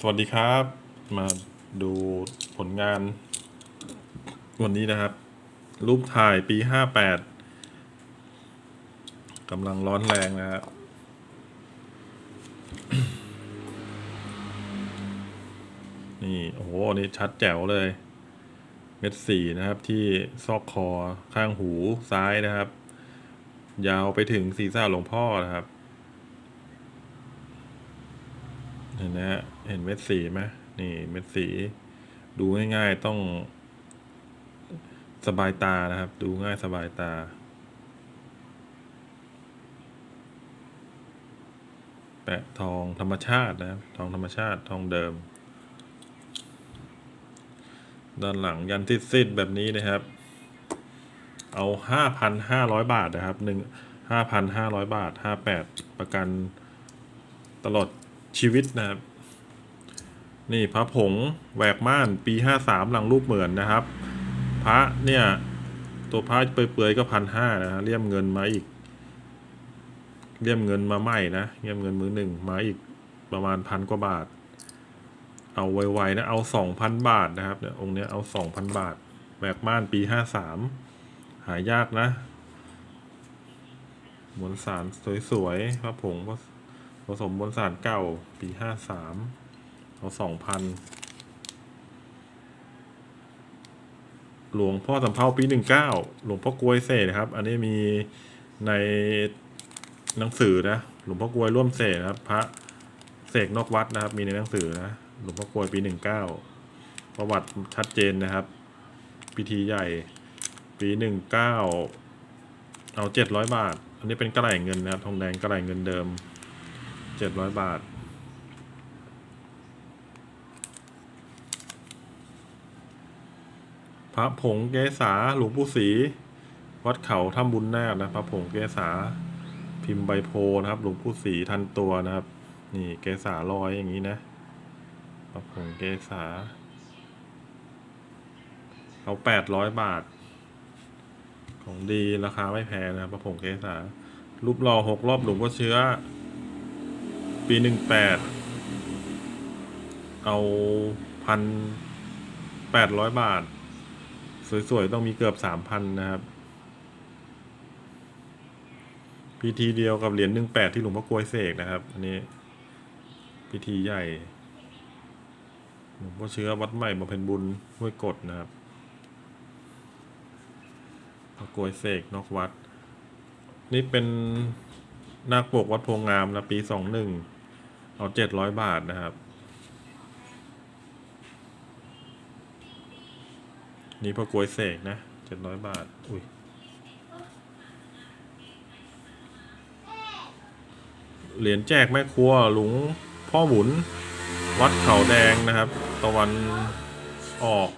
สวัสดีครับ มาดูผลงาน วันนี้นะครับ รูปถ่ายปีห้าแปดกำลังร้อนแรงนะครับนี่โอ้โหอันนี่ชัดแจ๋วเลย เม็ดสีนะครับที่ซอกคอข้างหูซ้ายนะครับ ยาวไปถึงศีรษะหลวงพ่อนะครับ เห็นนะฮะเห็นเม็ดสีไหมนี่เม็ดสี ดูง่ายๆต้อง สบายตานะครับ ดูง่ายสบายตา แปะทองธรรมชาตินะครับ ทองธรรมชาติทองเดิม ด้านหลังยันติดซิดแบบนี้นะครับ เอาห้าพันห้าร้อยบาทนะครับหนึ่งห้าพันห้าร้อยบาทห้าแปดประกันตลอด ชีวิตนะครับ นี่พระผงแหวกม่านปีห้าสามหลังรูปเหมือนนะครับ พระเนี่ย ตัวพระเปื่อยๆก็พันห้านะฮะเลี่ยมเงินมาอีก เลี่ยมเงินมาใหม่นะเลี่ยมเงินมือหนึ่งมาอีกประมาณพันกว่าบาท เอาไวๆนะเอาสองพันบาทนะครับเนี่ยองค์เนี้ยเอาสองพันบาทแหวกม่านปีห้าสามหายากนะมวลสารสวยๆพระผง ผสมมวลสารเก่าปีห้าสามเอาสองพันหลวงพ่อสำเภาปีหนึ่งเก้าหลวงพ่อกลวยเสกนะครับ อันนี้มีในหนังสือนะ หลวงพ่อกลวยร่วมเสกนะครับ พระเสกนอกวัดนะครับ มีในหนังสือนะ หลวงพ่อกลวยปีหนึ่งเก้าประวัติชัดเจนนะครับ พิธีใหญ่ปีหนึ่งเก้าเอาเจ็ดร้อยบาท อันนี้เป็นกระไหลเงินนะครับ ทองแดงกระไหลเงินเดิม เจ็ดร้อยบาท พระผงเกษาหลวงปู่ศรีวัดเขาถ้ำบุญนาคนะพระผงเกษาพิมพ์ใบโพนะครับ หลวงปู่ศรีทันตัวนะครับ นี่เกษาลอยอย่างนี้นะพระผงเกษาเอาแปดร้อยบาท ของดีราคาไม่แพงนะครับพระผงเกษารูปหล่อหกรอบหลวงพ่อเชื้อ ปีหนึ่งแปดเอาพันแปดร้อยบาท สวย ๆ ต้องมีเกือบสามพันนะครับ พิธีเดียวกับเหรียญหนึ่งแปดที่หลวงพ่อกลวยเสกนะครับ อันนี้ พิธีใหญ่หลวงพ่อเชื้อวัดใหม่บำเพ็ญบุญห้วยกดนะครับพ่อกลวยเสกนอกวัด นี่เป็นนาคปกวัดโพงามนะปีสองหนึ่ง เอาเจ็ดร้อยบาทนะครับ นี่พอกลวยเสกนะเจ็ดร้อยบาท อุ้ยเหรียญแจกแม่ครัวหลวงพ่อหมุน วัดเขาแดงนะครับ ตะวันออก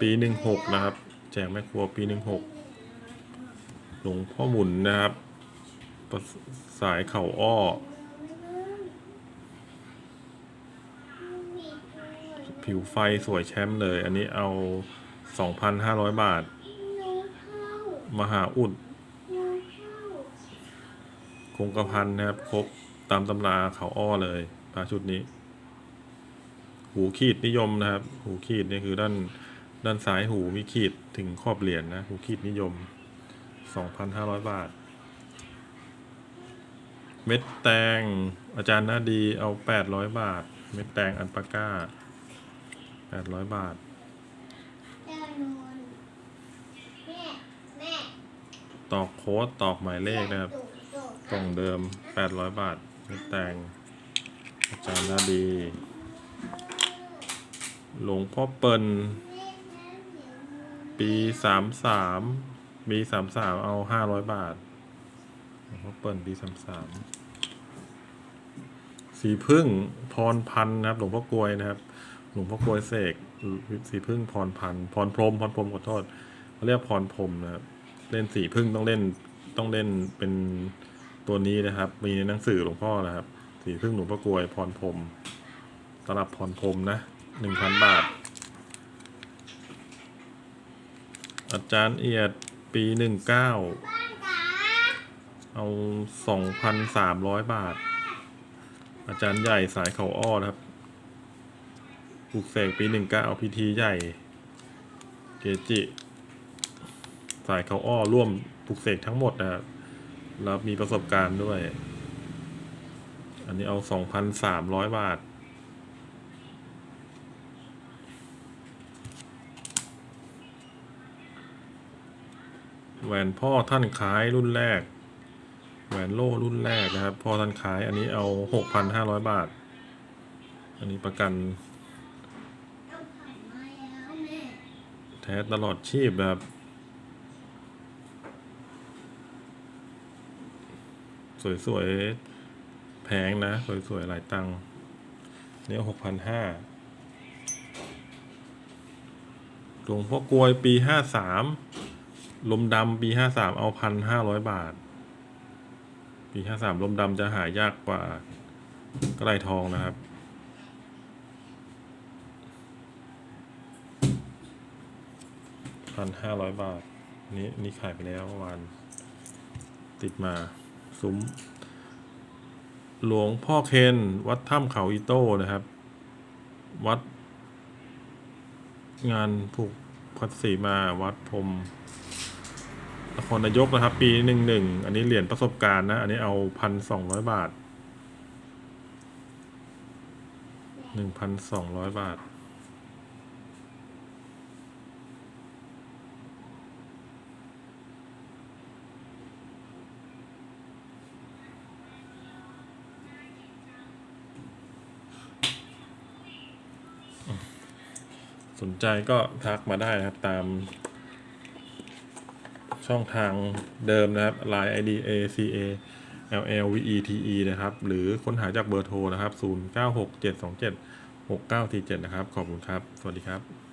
ปีหนึ่งหกนะครับ แจกแม่ครัวปีหนึ่งหกหลวงพ่อหมุนนะครับ สายเข่าอ้อ ผิวไฟสวยแชมป์เลย อันนี้เอา 2,500 บาท มหาอุด คงกระพันนะครับ ครบตามตำราเขาอ้อเลยปลาชุดนี้ หูขีดนิยมนะครับ หูขีดนี่คือด้านด้านซ้ายหูมีขีดถึงขอบเหรียญนะหูขีดนิยม 2,500 บาท เม็ดแตง อาจารย์นาดีเอา800บาท เม็ดแตงอันปาก้าแปดร้อยบาทแน่นอนแม่แม่ตอกโค้ดตอกหมายเลขนะครับตุกตุกกล่องเดิมแปดร้อยบาทไม่แต่งอาจารย์นาดี หลวงพ่อเปิลปีสามสามปีสามสามเอาห้าร้อยบาทหลวงพ่อเปิลปีสามสาม สีพึ่งพรพันธ์นะครับ หลวงพ่อกลวยนะครับ หลวงพ่อกลวยเสกสีพึ่งพรพันธ์พรพรมพรพรมขอโทษเขาเรียกพรพรมนะครับ เล่นสีพึ่งต้องเล่นต้องเล่นเป็นตัวนี้นะครับ มีในหนังสือหลวงพ่อนะครับ สีพึ่งหลวงพ่อกลวยพรพรมสำหรับพรพรมนะหนึ่งพันบาท อาจารย์เอียดปีหนึ่งเก้าเอาสองพันสามร้อยบาท อาจารย์ใหญ่สายเขาอ้อครับปลูกเสกปีหนึ่งเก้าพิธีใหญ่ เกจิ สายเขาอ้อร่วมปลูกเสกทั้งหมดนะครับแล้วมีประสบการณ์ด้วย อันนี้เอาสองพันสามร้อยบาทแหวนพ่อท่านขายรุ่นแรก แหวนโล่รุ่นแรกนะครับ พอท่านขายอันนี้เอาหกพันห้าร้อยบาท อันนี้ประกันแล้วแม่แท้ตลอดชีพแบบสวยๆ แพงนะ สวยๆ หลายตังค์เนี่ยหกพันห้าหลวงพ่อกลวยปีห้าสามลมดำปีห้าสามเอาพันห้าร้อยบาท ปีห้าสามลมดำจะหายากกว่ากระไรทองนะครับ พันห้าร้อยบาท นี่นี่ขายไปแล้วเมื่อวานติดมาซุ้ม หลวงพ่อเคนวัดถ้ำเขาอีโต้นะครับ วัด งานผูกพัดสีมาวัดพรม นครนายกนะครับ ปีหนึ่งหนึ่งอันนี้เหรียญประสบการณ์นะ อันนี้เอาพันสองร้อยบาทหนึ่งพันสองร้อยบาท สนใจก็ทักมาได้นะครับตาม ช่องทางเดิมนะครับ Line ID A C A L L V E T E นะครับ หรือค้นหาจากเบอร์โทรนะครับ 0 9 6 7 2 7 6 9 4 7 นะครับ ขอบคุณครับ สวัสดีครับ